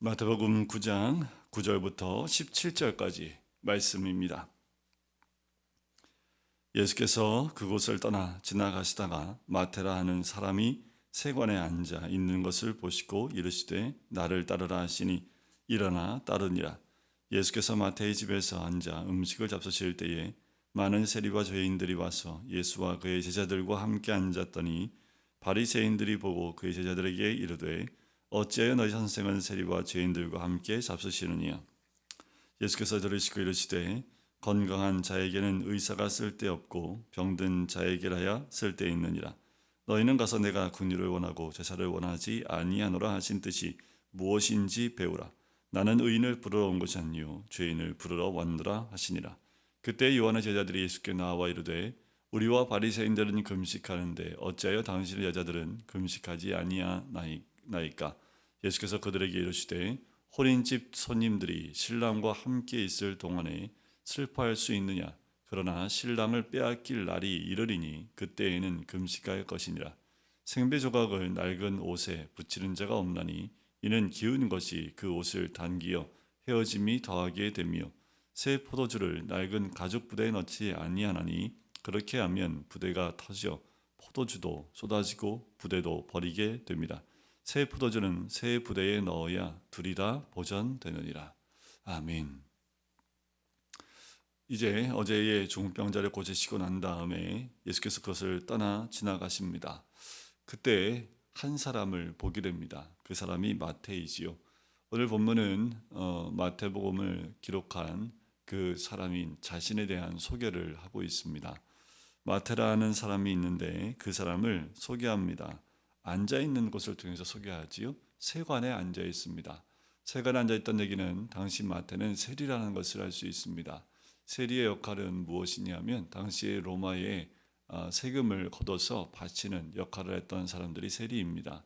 마태복음 9장 9절부터 17절까지 말씀입니다. 예수께서 그곳을 떠나 지나가시다가 마테라 하는 사람이 세관에 앉아 있는 것을 보시고 이르시되 나를 따르라 하시니 일어나 따르니라. 예수께서 마태의 집에서 앉아 음식을 잡수실 때에 많은 세리와 죄인들이 와서 예수와 그의 제자들과 함께 앉았더니 바리새인들이 보고 그의 제자들에게 이르되 어찌하여 너희 선생은 세리와 죄인들과 함께 잡수시느냐? 예수께서 들으시고 이르시되 건강한 자에게는 의사가 쓸데없고 병든 자에게라야 쓸데있느니라. 너희는 가서 내가 군의를 원하고 제사를 원하지 아니하노라 하신 뜻이 무엇인지 배우라. 나는 의인을 부르러 온 것이 아니요 죄인을 부르러 왔노라 하시니라. 그때 요한의 제자들이 예수께 나와 이르되 우리와 바리새인들은 금식하는데 어찌하여 당신의 여자들은 금식하지 아니하나이까 예수께서 그들에게 이르시되 혼인집 손님들이 신랑과 함께 있을 동안에 슬퍼할 수 있느냐 그러나 신랑을 빼앗길 날이 이르리니 그때에는 금식할 것이니라 생배 조각을 낡은 옷에 붙이는 자가 없나니 이는 기운 것이 그 옷을 단기어 헤어짐이 더하게 되며 새 포도주를 낡은 가죽 부대에 넣지 아니하나니 그렇게 하면 부대가 터져 포도주도 쏟아지고 부대도 버리게 됩니다. 새 포도주는 새 부대에 넣어야 둘이 다 보전되느니라. 아멘. 이제 어제의 중병자를 고치시고 난 다음에 예수께서 그것을 떠나 지나가십니다. 그때 한 사람을 보게 됩니다. 그 사람이 마태이지요. 오늘 본문은 어, 마태복음을 기록한 그 사람인 자신에 대한 소개를 하고 있습니다. 마테라는 사람이 있는데 그 사람을 소개합니다. 앉아 있는 곳을 통해서 소개하지요. 세관에 앉아 있습니다. 세관에 앉아 있던 얘기는 당시 마태는 세리라는 것을 알 수 있습니다. 세리의 역할은 무엇이냐면 당시에 로마에 아, 세금을 걷어서 바치는 역할을 했던 사람들이 세리입니다.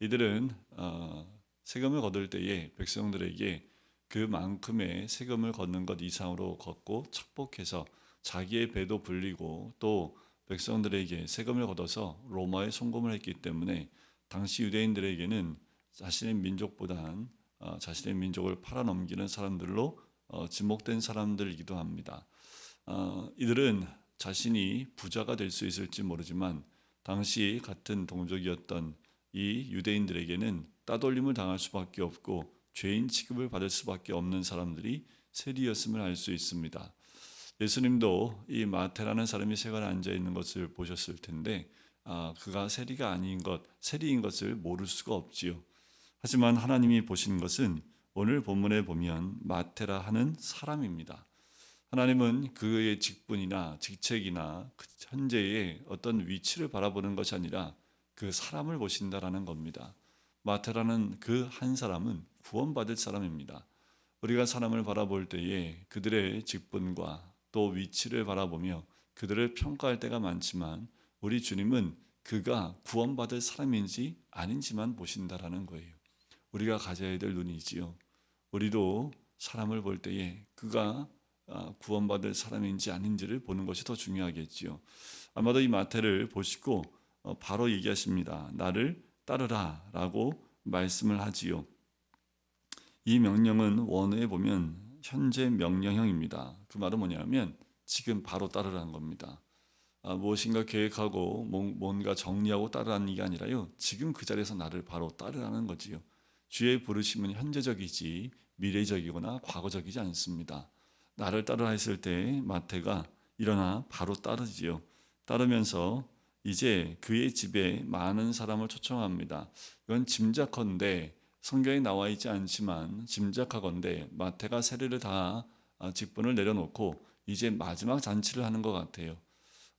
이들은 어, 세금을 거둘 때에 백성들에게 그만큼의 세금을 걷는 것 이상으로 걷고 착복해서 자기의 배도 불리고 또 백성들에게 세금을 걷어서 로마에 송금을 했기 때문에 당시 유대인들에게는 자신의 민족보단 어, 자신의 민족을 팔아넘기는 사람들로 어, 지목된 사람들이기도 합니다. 어, 이들은 자신이 부자가 될 수 있을지 모르지만 당시 같은 동족이었던 이 유대인들에게는 따돌림을 당할 수밖에 없고 죄인 취급을 받을 수밖에 없는 사람들이 세리였음을 알 수 있습니다. 예수님도 이 마태라는 사람이 세관에 앉아 있는 것을 보셨을 텐데 아, 그가 세리가 아닌 것, 세리인 것을 모를 수가 없지요. 하지만 하나님이 보신 것은 오늘 본문에 보면 마태라 하는 사람입니다. 하나님은 그의 직분이나 직책이나 그 현재의 어떤 위치를 바라보는 것이 아니라 그 사람을 보신다라는 겁니다. 마태라는 그 한 사람은 구원받을 사람입니다. 우리가 사람을 바라볼 때에 그들의 직분과 또 위치를 바라보며 그들을 평가할 때가 많지만 우리 주님은 그가 구원받을 사람인지 아닌지만 보신다라는 거예요. 우리가 가져야 될 눈이지요. 우리도 사람을 볼 때에 그가 아, 구원받을 사람인지 아닌지를 보는 것이 더 중요하겠지요. 아마도 이 마태를 보시고 어, 바로 얘기하십니다. 나를 따르라 라고 말씀을 하지요. 이 명령은 원어에 보면 현재 명령형입니다. 그 말은 뭐냐면 지금 바로 따르라는 겁니다. 아, 무엇인가 계획하고 뭔가 정리하고 따르라는 게 아니라요. 지금 그 자리에서 나를 바로 따르라는 거지요. 주의 부르심은 현재적이지 미래적이거나 과거적이지 않습니다. 나를 따르라 했을 때 마태가 일어나 바로 따르지요. 따르면서 이제 그의 집에 많은 사람을 초청합니다. 이건 짐작컨대 성경에 나와 있지 않지만 짐작하건대 마태가 세례를 다 아, 직분을 내려놓고 이제 마지막 잔치를 하는 것 같아요.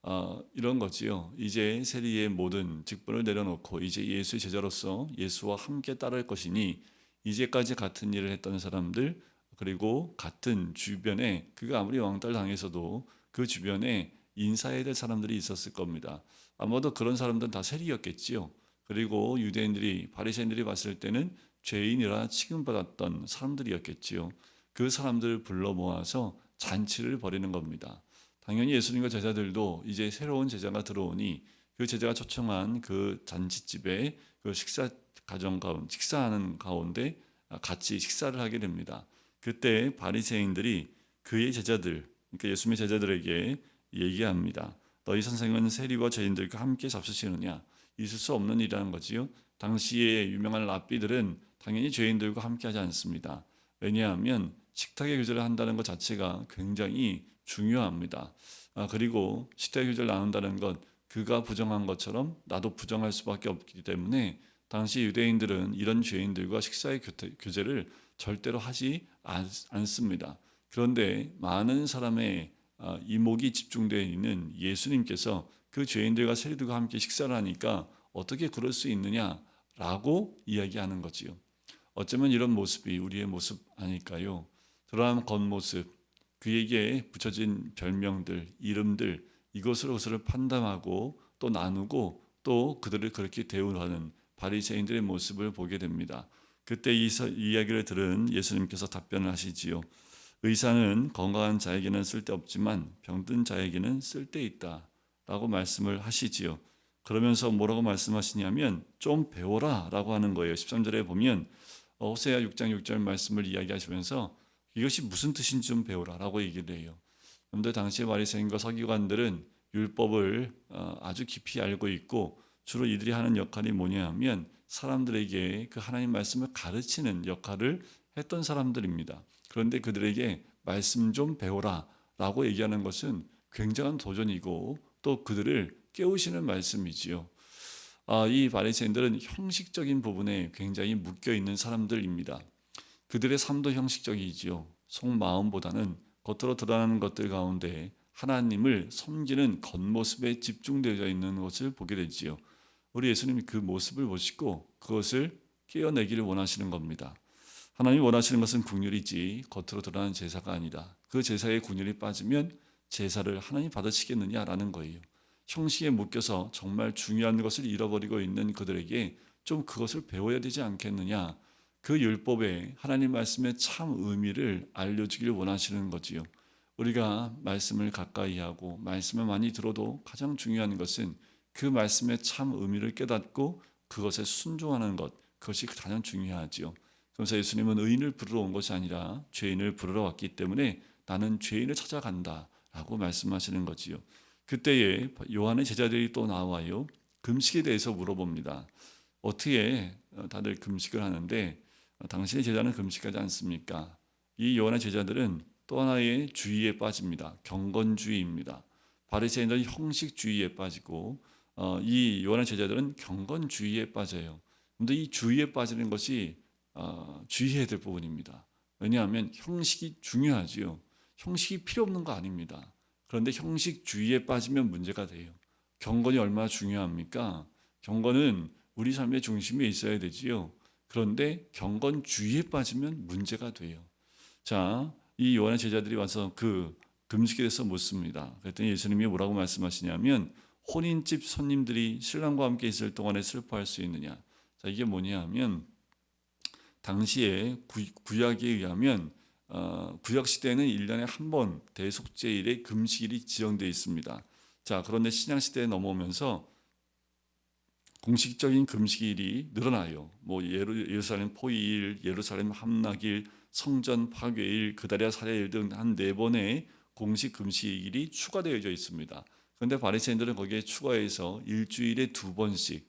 어, 이런 거지요. 이제 세리의 모든 직분을 내려놓고 이제 예수의 제자로서 예수와 함께 따를 것이니 이제까지 같은 일을 했던 사람들 그리고 같은 주변에 그가 아무리 왕따를 당해서도 그 주변에 인사해야 될 사람들이 있었을 겁니다. 아마도 그런 사람들은 다 세리였겠지요. 그리고 유대인들이 바리새인들이 봤을 때는 죄인이라 취급받았던 사람들이었겠지요. 그 사람들을 불러 모아서 잔치를 벌이는 겁니다. 당연히 예수님과 제자들도 이제 새로운 제자가 들어오니 그 제자가 초청한 그 잔치집에 그 식사 가정 가운데 식사하는 가운데 같이 식사를 하게 됩니다. 그때 바리새인들이 그의 제자들, 그러니까 예수님의 제자들에게 얘기합니다. 너희 선생은 세리와 죄인들과 함께 잡수시느냐? 있을 수 없는 일이라는 거지요. 당시에 유명한 랍비들은 당연히 죄인들과 함께 하지 않습니다. 왜냐하면 식탁의 교제를 한다는 것 자체가 굉장히 중요합니다. 아, 그리고 식탁의 교제를 나눈다는 것 그가 부정한 것처럼 나도 부정할 수밖에 없기 때문에 당시 유대인들은 이런 죄인들과 식사의 교제를 절대로 하지 않, 않습니다. 그런데 많은 사람의 아, 이목이 집중되어 있는 예수님께서 그 죄인들과 세리들과 함께 식사를 하니까 어떻게 그럴 수 있느냐라고 이야기하는 거지요. 어쩌면 이런 모습이 우리의 모습 아닐까요? 드러난 겉모습, 그에게 붙여진 별명들, 이름들 이것으로 그것을 판단하고 또 나누고 또 그들을 그렇게 대우하는 바리새인들의 모습을 보게 됩니다. 그때 이 서- 이야기를 들은 예수님께서 답변을 하시지요. 의사는 건강한 자에게는 쓸데없지만 병든 자에게는 쓸데있다 라고 말씀을 하시지요. 그러면서 뭐라고 말씀하시냐면 좀 배워라 라고 하는 거예요. 13절에 보면 어, 호세아 6장 6절 말씀을 이야기하시면서 이것이 무슨 뜻인지 좀 배우라라고 얘기를 해요. 그런데 당시의 바리새인과 서기관들은 율법을 어, 아주 깊이 알고 있고 주로 이들이 하는 역할이 뭐냐하면 사람들에게 그 하나님 말씀을 가르치는 역할을 했던 사람들입니다. 그런데 그들에게 말씀 좀 배워라라고 얘기하는 것은 굉장한 도전이고 또 그들을 깨우시는 말씀이지요. 아, 이 바리새인들은 형식적인 부분에 굉장히 묶여 있는 사람들입니다. 그들의 삶도 형식적이지요. 속마음보다는 겉으로 드러나는 것들 가운데 하나님을 섬기는 겉모습에 집중되어 있는 것을 보게 되지요. 우리 예수님이 그 모습을 보시고 그것을 깨어내기를 원하시는 겁니다. 하나님이 원하시는 것은 국률이지 겉으로 드러나는 제사가 아니다. 그 제사에 국률이 빠지면 제사를 하나님 받으시겠느냐라는 거예요. 형식에 묶여서 정말 중요한 것을 잃어버리고 있는 그들에게 좀 그것을 배워야 되지 않겠느냐. 그 율법에 하나님 말씀의 참 의미를 알려주기를 원하시는 거지요. 우리가 말씀을 가까이 하고 말씀을 많이 들어도 가장 중요한 것은 그 말씀의 참 의미를 깨닫고 그것에 순종하는 것 그것이 가장 중요하지요. 그래서 예수님은 의인을 부르러 온 것이 아니라 죄인을 부르러 왔기 때문에 나는 죄인을 찾아간다라고 말씀하시는 거지요. 그때에 요한의 제자들이 또 나와요. 금식에 대해서 물어봅니다. 어떻게 다들 금식을 하는데 당신의 제자는 금식하지 않습니까? 이 요한의 제자들은 또 하나의 주의에 빠집니다. 경건주의입니다. 바리새인들은 형식주의에 빠지고 어, 이 요한의 제자들은 경건주의에 빠져요. 그런데 이 주의에 빠지는 것이 어, 주의해야 될 부분입니다. 왜냐하면 형식이 중요하지요. 형식이 필요 없는 거 아닙니다. 그런데 형식주의에 빠지면 문제가 돼요. 경건이 얼마나 중요합니까? 경건은 우리 삶의 중심에 있어야 되지요. 그런데 경건주의에 빠지면 문제가 돼요. 자, 이 요한의 제자들이 와서 그 금식에 대해서 묻습니다. 그랬더니 예수님이 뭐라고 말씀하시냐면 혼인집 손님들이 신랑과 함께 있을 동안에 슬퍼할 수 있느냐. 자, 이게 뭐냐 하면 당시에 구, 구약에 의하면 어, 구약 시대에는 1년에 한 번 대속제일의 금식일이 지정되어 있습니다. 자, 그런데 신약 시대에 넘어오면서 공식적인 금식일이 늘어나요. 뭐 예루, 예루살렘 포위일, 예루살렘 함락일, 성전 파괴일, 그다리아 살해일 등 한 네 번의 공식 금식일이 추가되어져 있습니다. 그런데 바리새인들은 거기에 추가해서 일주일에 두 번씩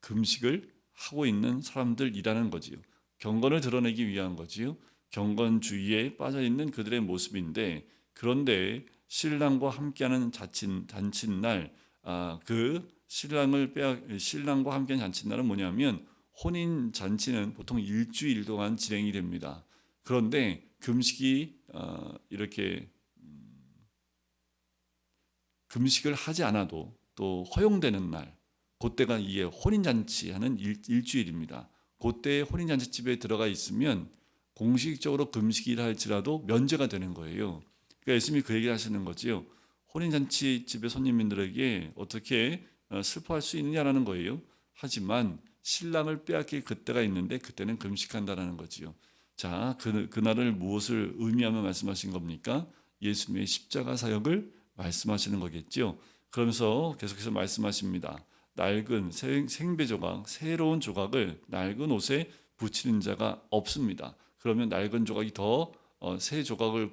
금식을 하고 있는 사람들이라는 거지요. 경건을 드러내기 위한 거지요. 경건주의에 빠져 있는 그들의 모습인데 그런데 신랑과 함께하는 자친 잔칫날 아, 그 신랑을 빼앗 신랑과 함께하는 잔칫날은 뭐냐면 혼인 잔치는 보통 일주일 동안 진행이 됩니다. 그런데 금식이 어, 이렇게 음, 금식을 하지 않아도 또 허용되는 날 그때가 이게 혼인 잔치하는 일, 일주일입니다. 그때 혼인 잔치집에 들어가 있으면 공식적으로 금식이라 할지라도 면제가 되는 거예요. 그러니까 예수님이 그 얘기를 하시는 거지요. 혼인잔치 집의 손님들에게 어떻게 어, 슬퍼할 수 있느냐라는 거예요. 하지만 신랑을 빼앗길 그때가 있는데 그때는 금식한다라는 거지요. 자, 그, 그날을 무엇을 의미하며 말씀하신 겁니까? 예수님의 십자가 사역을 말씀하시는 거겠지요. 그러면서 계속해서 말씀하십니다. 낡은 생, 생배 조각, 새로운 조각을 낡은 옷에 붙이는 자가 없습니다. 그러면 낡은 조각이 더 어, 새 조각을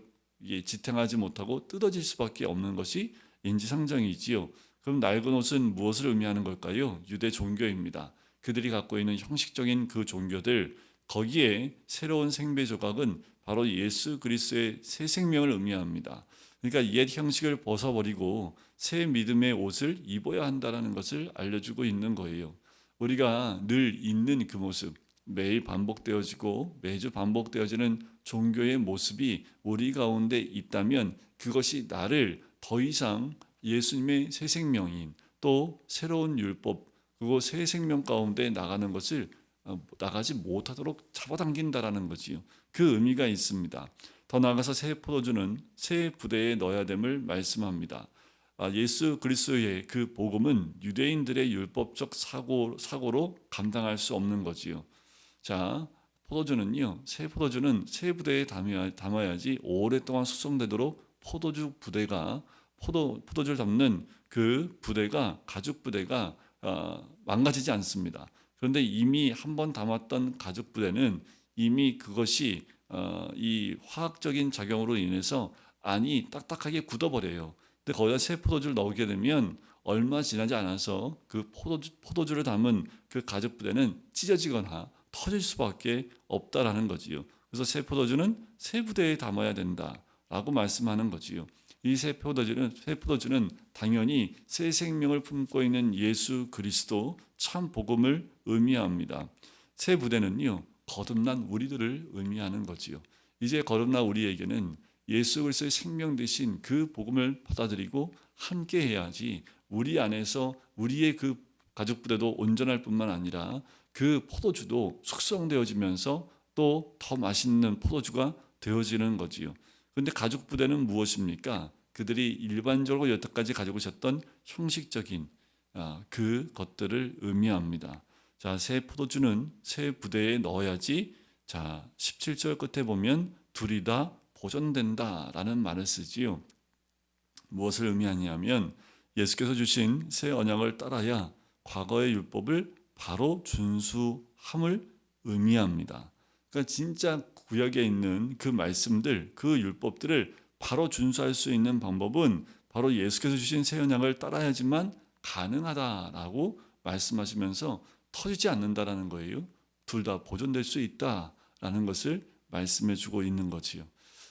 지탱하지 못하고 뜯어질 수밖에 없는 것이 인지상정이지요. 그럼 낡은 옷은 무엇을 의미하는 걸까요? 유대 종교입니다. 그들이 갖고 있는 형식적인 그 종교들 거기에 새로운 생배 조각은 바로 예수 그리스도의 새 생명을 의미합니다. 그러니까 옛 형식을 벗어버리고 새 믿음의 옷을 입어야 한다는 것을 알려주고 있는 거예요. 우리가 늘 있는 그 모습, 매일 반복되어지고 매주 반복되어지는 종교의 모습이 우리 가운데 있다면 그것이 나를 더 이상 예수님의 새 생명인 또 새로운 율법 그리고 새 생명 가운데 나가는 것을 어, 나가지 못하도록 잡아당긴다라는 거지요. 그 의미가 있습니다. 더 나아가서 새 포도주는 새 부대에 넣어야 됨을 말씀합니다. 아, 예수 그리스도의 그 복음은 유대인들의 율법적 사고 사고로 감당할 수 없는 거지요. 자, 포도주는요. 새 포도주는 새 부대에 담아야, 담아야 지 오랫동안 숙성되도록 포도주 부대가 포도 포도주를 담는 그 부대가 가죽 부대가 어, 망가지지 않습니다. 그런데 이미 한 번 담았던 가죽 부대는 이미 그것이 어, 이 화학적인 작용으로 인해서 안이 딱딱하게 굳어버려요. 근데 거기다 새 포도주를 넣게 되면 얼마 지나지 않아서 그 포도주, 포도주를 담은 그 가죽 부대는 찢어지거나 터질 수밖에 없다라는 거지요. 그래서 새 포도주는 새 부대에 담아야 된다라고 말씀하는 거지요. 이 새 포도주는 새 포도주는 당연히 새 생명을 품고 있는 예수 그리스도 참 복음을 의미합니다. 새 부대는요 거듭난 우리들을 의미하는 거지요. 이제 거듭난 우리에게는 예수 그리스도의 생명 대신 그 복음을 받아들이고 함께 해야지 우리 안에서 우리의 그 가족 부대도 온전할 뿐만 아니라 그 포도주도 숙성되어지면서 또 더 맛있는 포도주가 되어지는 거지요. 그런데 가족 부대는 무엇입니까? 그들이 일반적으로 여태까지 가지고 있었던 형식적인 아, 그 것들을 의미합니다. 자, 새 포도주는 새 부대에 넣어야지. 자, 17절 끝에 보면 둘이 다 보존된다라는 말을 쓰지요. 무엇을 의미하냐면 예수께서 주신 새 언약을 따라야 과거의 율법을 바로 준수함을 의미합니다. 그러니까 진짜 구약에 있는 그 말씀들, 그 율법들을 바로 준수할 수 있는 방법은 바로 예수께서 주신 새 언약을 따라야지만 가능하다라고 말씀하시면서 터지지 않는다라는 거예요. 둘 다 보존될 수 있다라는 것을 말씀해 주고 있는 거지요.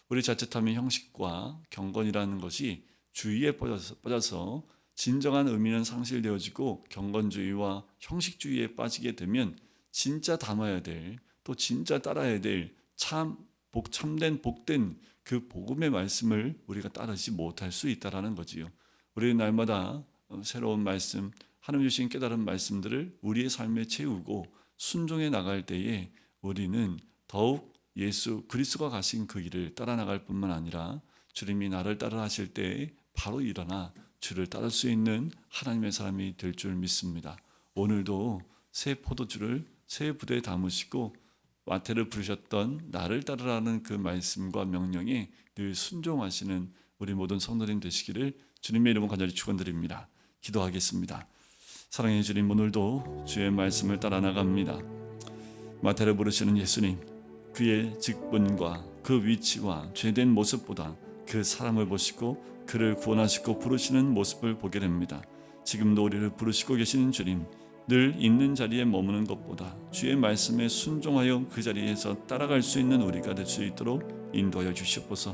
우리 자칫하면 형식과 경건이라는 것이 주의에 빠져서, 빠져서 진정한 의미는 상실되어지고 경건주의와 형식주의에 빠지게 되면 진짜 담아야 될 또 진짜 따라야 될 참 복 참된 복된 그 복음의 말씀을 우리가 따르지 못할 수 있다라는 거지요. 우리 날마다 어, 새로운 말씀, 하나님 주신 깨달은 말씀들을 우리의 삶에 채우고 순종해 나갈 때에 우리는 더욱 예수 그리스도가 가신 그 길을 따라 나갈 뿐만 아니라 주님이 나를 따라 하실 때 바로 일어나 주를 따를 수 있는 하나님의 사람이 될 줄 믿습니다. 오늘도 새 포도주를 새 부대에 담으시고 마태를 부르셨던 나를 따르라는 그 말씀과 명령에 늘 순종하시는 우리 모든 성도님 되시기를 주님의 이름으로 간절히 축원드립니다. 기도하겠습니다. 사랑해 주님 오늘도 주의 말씀을 따라 나갑니다. 마태를 부르시는 예수님 그의 직분과 그 위치와 죄된 모습보다 그 사람을 보시고 그를 구원하시고 부르시는 모습을 보게 됩니다. 지금도 우리를 부르시고 계시는 주님 늘 있는 자리에 머무는 것보다 주의 말씀에 순종하여 그 자리에서 따라갈 수 있는 우리가 될 수 있도록 인도하여 주시옵소서.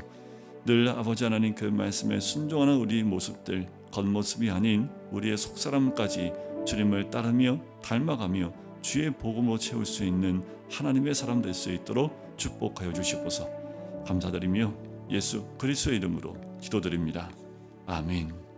늘 아버지 하나님 그 말씀에 순종하는 우리 모습들 겉모습이 아닌 우리의 속사람까지 주님을 따르며 닮아가며 주의 복음으로 채울 수 있는 하나님의 사람 될 수 있도록 축복하여 주시옵소서. 감사드리며 예수 그리스도의 이름으로 기도드립니다. 아멘.